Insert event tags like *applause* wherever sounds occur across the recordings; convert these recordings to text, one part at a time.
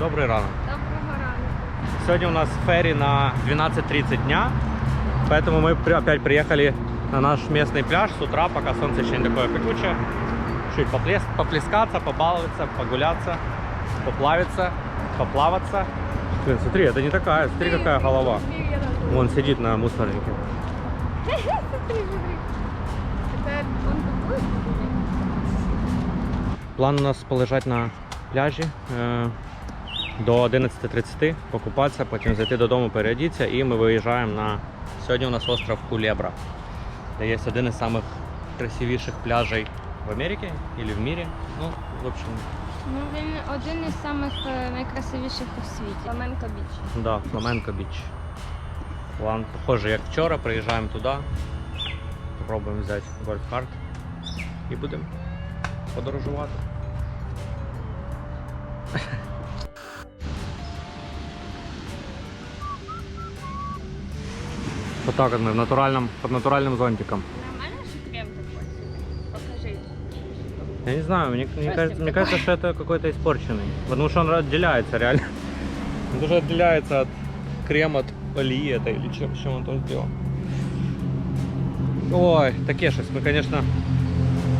Добрий ранок. Доброго ранку. Сегодня у нас ферри на 12.30 дня, поэтому мы опять приехали на наш местный пляж с утра, пока солнце еще не такое пекучее. Чуть поплес, поплескаться, побаловаться, погуляться, поплавиться, поплаваться. Блин, смотри, это не такая, смотри, какая голова. Вон сидит на мусорнике. Он? *laughs* План у нас полежати на пляжі е, до 11.30, покупатися, потім зайти додому, переодітися і ми виїжджаємо на. Сьогодні у нас остров Кулебра, де є один із самих красивіших пляжей в Америці або в мірі. Ну, в общем, Ну, він один із самих е, найкрасивіших у світі. Фламенко біч. да, Фламенко Біч. План похожий, як вчора, приїжджаємо туди, спробуємо взяти гольф-карт і будемо подорожувати. Отак от ми в натуральном, под натуральным зонтиком. Нормально, що крем такой? Покажи. Я не знаю, мне, мне, кажется, мне кажется, что это какой-то испорченный. Потому что он отделяется реально. Он даже отделяется от крема, от олии этой или чем, чем он там сделал. Ой, таке щось. Мы, конечно,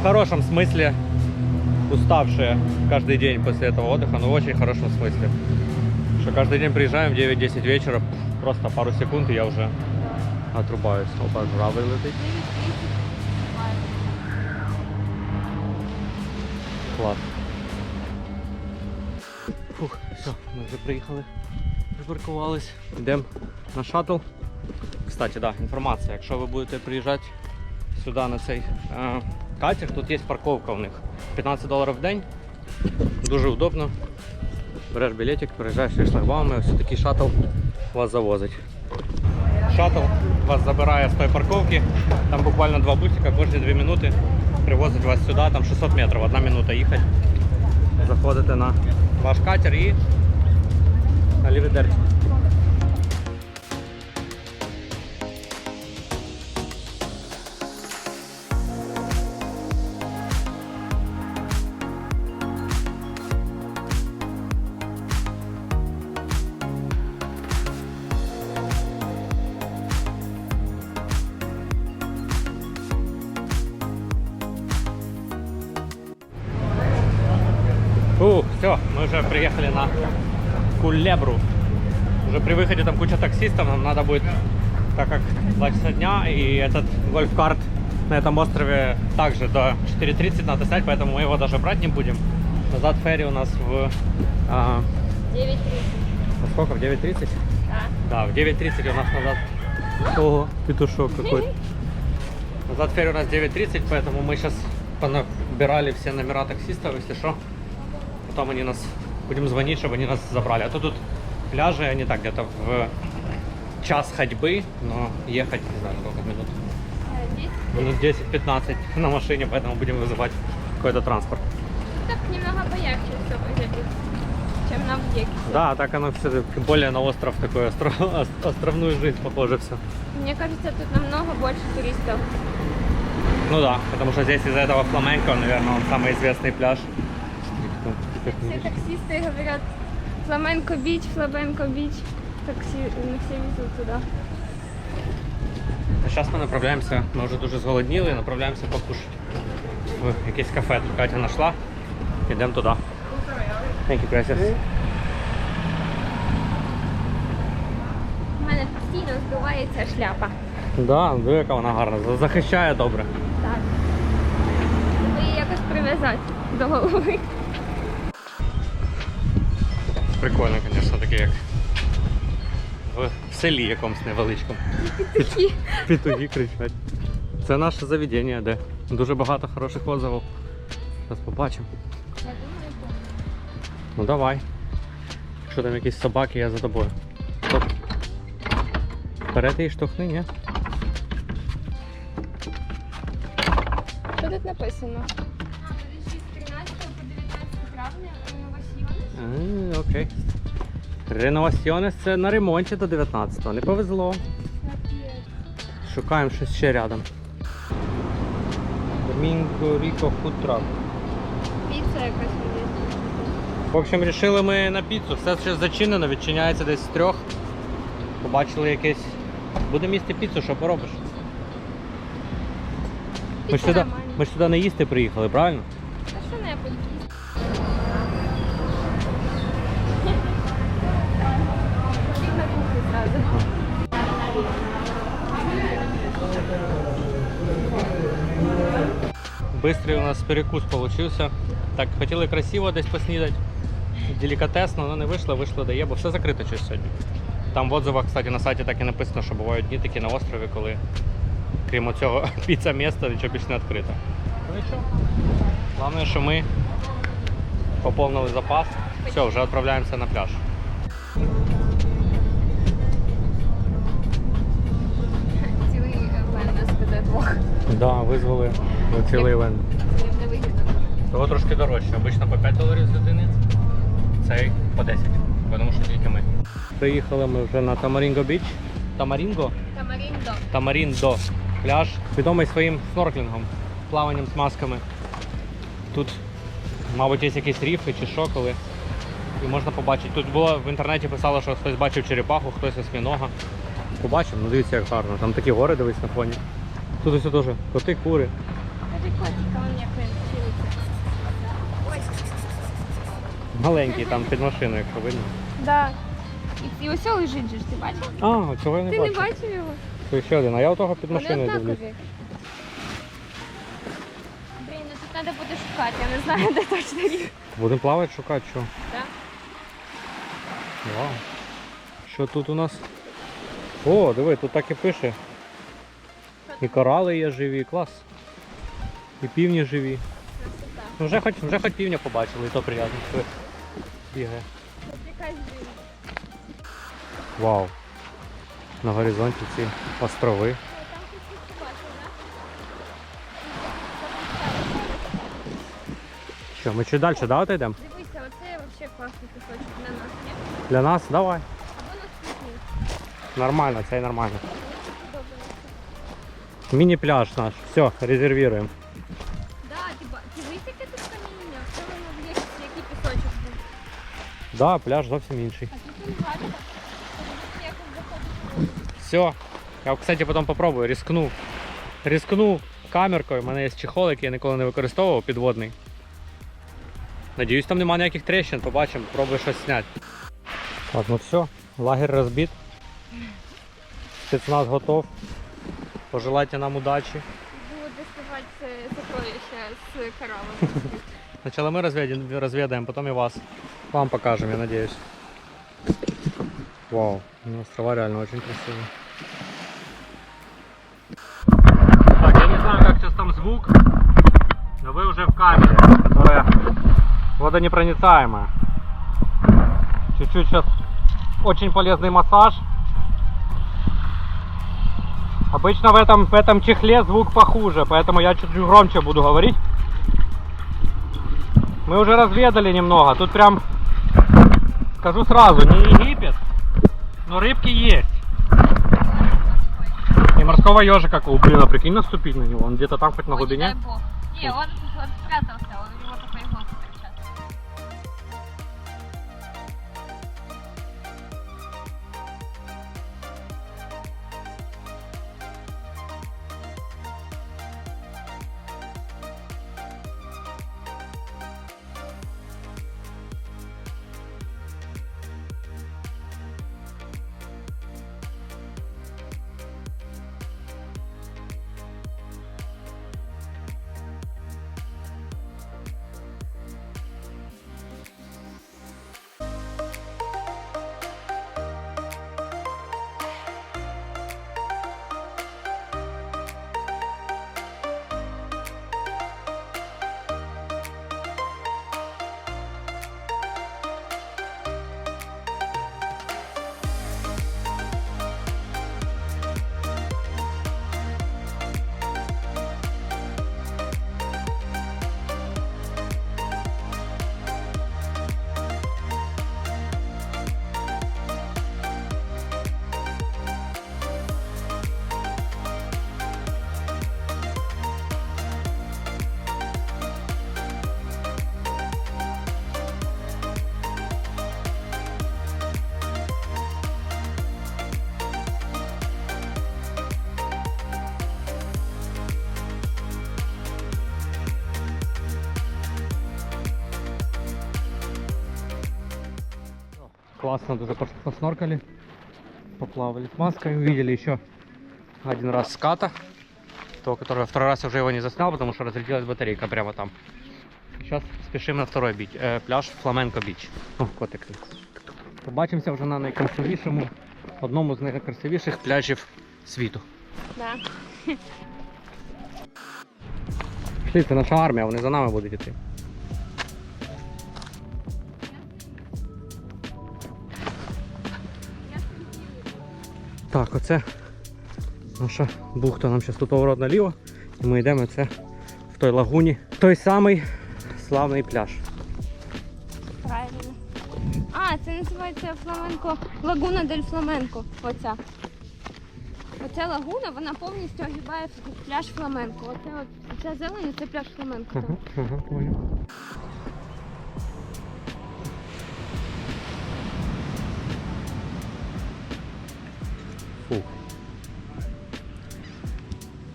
в хорошем смысле уставшие каждый день после этого отдыха, но в очень хорошем смысле. Что каждый день приезжаем в 9-10 вечера, просто пару секунд и я уже отрубаюсь. Опа, журавль летить. Клас. Фух, все, ми вже приїхали. Припаркувались. Йдемо на шаттл. Кстати, да, інформація. Якщо ви будете приїжджати сюди на цей е, катер, тут є парковка у них. 15 доларів в день. Дуже удобно. Береш білетик, приїжджаєш зі шлагбаумами, ось такий шаттл вас завозить. Шаттл вас забирає з тої парковки. Там буквально два бусика кожні 2 минути привозить вас сюди, там 600 метрів, одна минута їхати. Заходите на ваш катер і на Фух, все, мы уже приехали на Кулебру. Уже при выходе там куча таксистов, нам надо будет, так как 2 часа дня, и этот гольф-карт на этом острове также до 4.30 надо снять, поэтому мы его даже брать не будем. Назад ферри у нас в... а, 9.30. во сколько? В 9.30? Так. Да, в 9.30 у нас назад... Ого, петушок какой. *laughs* Назад ферри у нас 9.30, поэтому мы сейчас понабирали все номера таксистов, если что. Потом они нас... Будем звонить, чтобы они нас забрали. А то тут пляжи, они так где-то в час ходьбы, но ехать не знаю сколько минут. Е, 10. Минут 10-15 на машине, поэтому будем вызывать какой-то транспорт. Так немного поярче все выглядит, чем на объекте. Да, так оно все, тем более на остров такой, остров, ос- островную жизнь похоже все. Мне кажется, тут намного больше туристов. Ну да, потому что здесь из-за этого фламенко, наверное, он самый известный пляж. Все таксисты говорят фламенко бич, фламенко бич. Таксі, не всі везуть туди. А зараз ми направляємося, ми вже дуже зголодніли, направляємося покушати. В якесь кафе тут Катя знайшла. Йдемо туди. Thank you, gracias. У мене постійно збивається шляпа. Да, диви, яка вона гарна. за- Захищає добре. Так. Треба її якось прив'язати до голови. Прикольно, звісно, таке як в селі якомусь невеличкому. Петухи кричать. Це наше заведення, де дуже багато хороших отзивів. Зараз побачимо. Я думаю, так. Ну давай. Якщо там якісь собаки, я за тобою. Стоп. Вперед і штовхни, ні? Що тут написано? З 13 по 19 травня інноваційність. А, окей. Реноваціонес це на ремонті до 19-го. Не повезло. Шукаємо щось ще рядом. Домінго Ріко Футрак. Піца якась є. В общем, вирішили ми на піцу. Все ще зачинено, відчиняється десь з трьох. Побачили якесь. Будемо їсти піцу, що поробиш? Ми ж, сюди, ми ж сюди не їсти приїхали, правильно? Та що небудь їсти? Пішли на кухню зразу. Бистрий у нас перекус получився. Так, хотіли красиво десь поснідати. Делікатесно, але не вийшло, вийшло де є, бо все закрито щось сьогодні. Там в отзивах, кстати, на сайті так і написано, що бувають дні такі на острові, коли крім цього *laughs* піца міста, нічого більше не відкрито. Ну нічого. Головне, що ми поповнили запас. Все, вже відправляємося на пляж. Цілий нас веде двох. Так, да, визвали цілий івент. Їм не вигідно. Того трошки дорожче. Обично по 5 доларів з людини. Цей по 10. Тому що тільки ми. Приїхали ми вже на Тамарінго Біч. Тамарінго? Тамаріндо. Тамаріндо. Пляж, відомий своїм снорклінгом, плаванням з масками. Тут, мабуть, є якісь ріфи чи що, коли. І можна побачити. Тут було в інтернеті писало, що хтось бачив черепаху, хтось осьмінога. Побачимо, ну дивіться, як гарно. Там такі гори дивись на фоні. Тут ось теж коти, кури. Маленький там під машиною, якщо видно. Да. І, і ось лежить же ж, ти бачив? А, цього я не Ти не бачив. бачив його? Це ще один, а я у того під Вони машиною дивлюсь. однакові. Блін, ну тут треба буде шукати, я не знаю, де точно ріг. Будемо плавати, шукати, що. Да? Вау. Що тут у нас? О, диви, тут так і пише. І корали є живі, клас. І півні живі. Ну, вже хоч, вже хоч півня побачили, і то приємно, що бігає. Вау. На горизонті ці острови. Що, ми чуть далі, да, отойдемо? Дивися, оце взагалі класний кусочок для нас, ні? Для нас, давай. Або наступний. Нормально, це і нормально. Міні-пляж наш. Все, резервуємо. Да, пляж зовсім інший. Все. Я, кстати, потім попробую, рискну. Рискну камеркою. У мене є чехол, який я ніколи не використовував, підводний. Надіюсь, там немає ніяких тріщин, побачимо, пробую щось зняти. Так, ну все, лагерь розбит. Спецназ готов. Пожелайте нам удачі. Було доставати це сокровище з коралом. *laughs* Сначала мы разведаем, разведаем, потом и вас. Вам покажем, я надеюсь. Вау, острова реально очень красивые. Так, я не знаю, как сейчас там звук, но вы уже в камере, которая водонепроницаемая. Чуть-чуть сейчас очень полезный массаж. Обычно в этом, в этом чехле звук похуже, поэтому я чуть-чуть громче буду говорить. Мы уже разведали немного. Тут прям, скажу сразу, не Египет, но рыбки есть. И морского ежика, блин, а прикинь наступить на него, он где-то там хоть на глубине. Не, он, он спрятался, он классно дуже пос- посноркали, поплавали с маской. Увидели еще один раз ската, того, которого второй раз уже его не заснял, потому что разрядилась батарейка прямо там. Сейчас спешим на второй біч, е, пляж Фламенко Біч. О, котик. Побачимося вже на найкрасивішому, одному з найкрасивіших пляжів світу. Да. Пішли, це наша армія, вони за нами будуть йти. Так, оце наша бухта нам зараз тут поворот наліво. І ми йдемо це в той лагуні. Той самий славний пляж. Правильно. А, це називається фламенко. Лагуна дель Фламенко. Оця. Оця лагуна, вона повністю огибає пляж Фламенко. Оце от, ця зелень, це пляж Фламенко. Ага, ага, понял.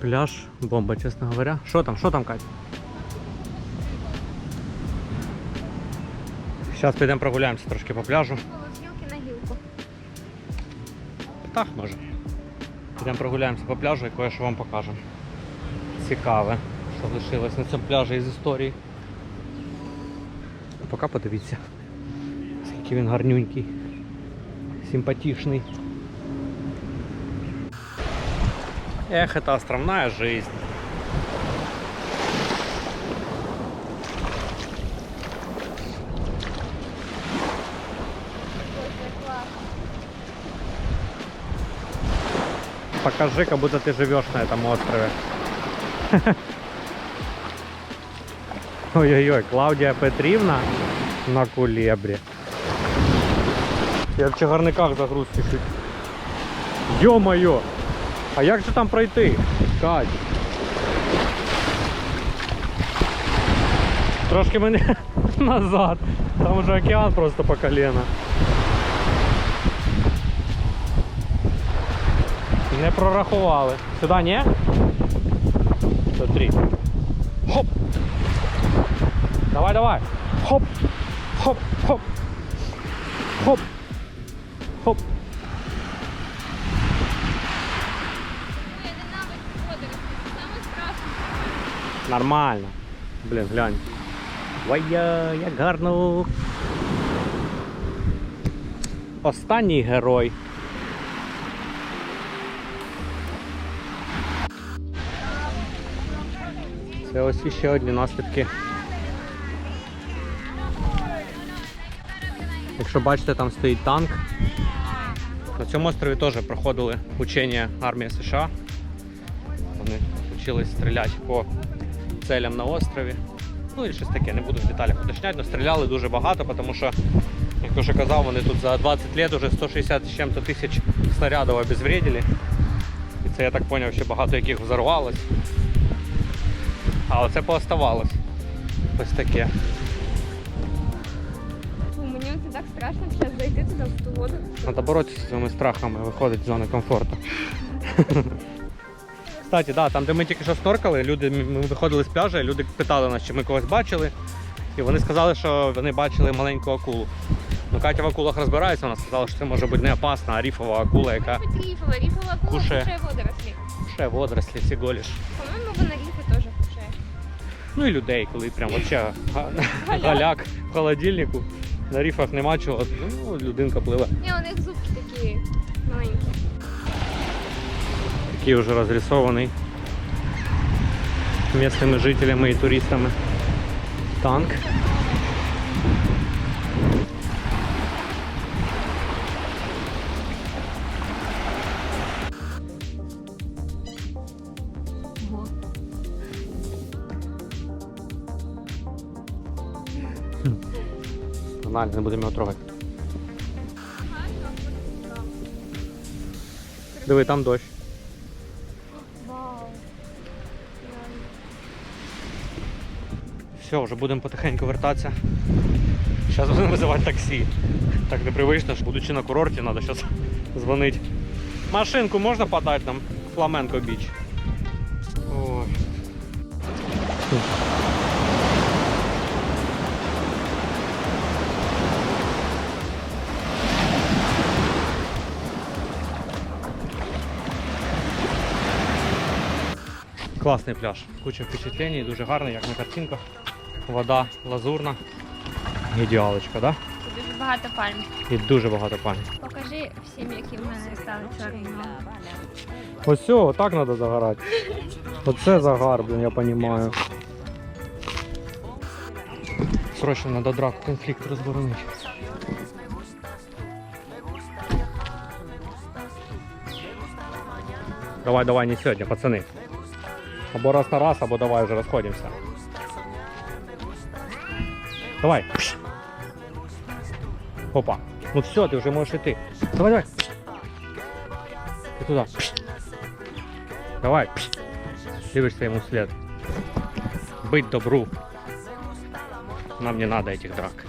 Пляж, бомба, чесно говоря. Що там, що там, Катя? Зараз підемо прогуляємося трошки по пляжу. З гілки на гілку. Так, може. Підемо прогуляємося по пляжу і кое-що вам покажемо. Цікаве, що лишилось на цьому пляжі із історії. Поки подивіться, скільки він гарнюнький, симпатичний. Эх, это островная жизнь. Покажи, как будто ты живешь на этом острове. *laughs* Ой-ой-ой, Клаудія Петрівна на кулебрі. Я в чагарниках загруз чуть. Йо-моє! А як же там пройти? Кать. Трошки мене *laughs* назад. Там уже океан просто по колено. Не прорахували. Сюди ні? Смотри. Хоп! Давай, давай! Хоп! Хоп! Хоп! Хоп! Хоп! Нормально. Блін, глянь. Вая, як гарно. Останній герой. Це ось іще одні наслідки. Якщо бачите, там стоїть танк. На цьому острові теж проходили учення армії США. Вони вчились стріляти по целям на острові. Ну і щось таке, не буду в деталях уточняти, але стріляли дуже багато, тому що, як я вже казав, вони тут за 20 років вже 160 з чим-то тисяч снарядів обезвредили. І це я так зрозумів, ще багато яких взорвалось. А оце пооставалось. Ось таке. Мені оце так страшно зараз зайти туди в ту воду. Треба боротися з цими страхами, виходить з зони комфорту. *laughs* Кстати, да, там, де ми тільки що сноркали, люди, ми виходили з пляжа, люди питали нас, чи ми когось бачили. І вони сказали, що вони бачили маленьку акулу. Ну, Катя в акулах розбирається, вона сказала, що це може бути не опасна, а ріфова акула, яка Хоч ріфова, ріфова акула Кушає. кушає водорослі. ще водорослі всього лиш. По-моєму, вона ріфи теж кушає. Ну і людей, коли прям вообще га- галяк в холодильнику. На ріфах нема чого, ну, людинка пливе. Ні, у них зубки такі маленькі. Такий уже розрисований місцевими жителями і туристами. Танк. Нормально, не будемо його трогати. Диви, там дощ. Все, вже будемо потихеньку вертатися. Зараз будемо визивати таксі. Так непривично, що будучи на курорті, треба зараз дзвонити. Машинку можна подати нам? Фламенко біч. Ой. Класний пляж, куча впечатлений, дуже гарний, як на картинках. Вода лазурна. Ідеалочка, да? Дуже багато пальм. І дуже багато пані. Покажи всім, які в мене стали чорні. Ось все, отак треба загорати. Оце загар, блін, я розумію. Срочно треба драку, конфлікт розборонити. Давай, давай, не сьогодні, пацани. Або раз на раз, або давай вже розходимося. Давай. Пш. Опа. Ну все, ти вже можеш йти. Давай, давай. Ти туди. Пш. Давай. Пш. Дивишся йому вслед. Быть добру. Нам не надо этих драк.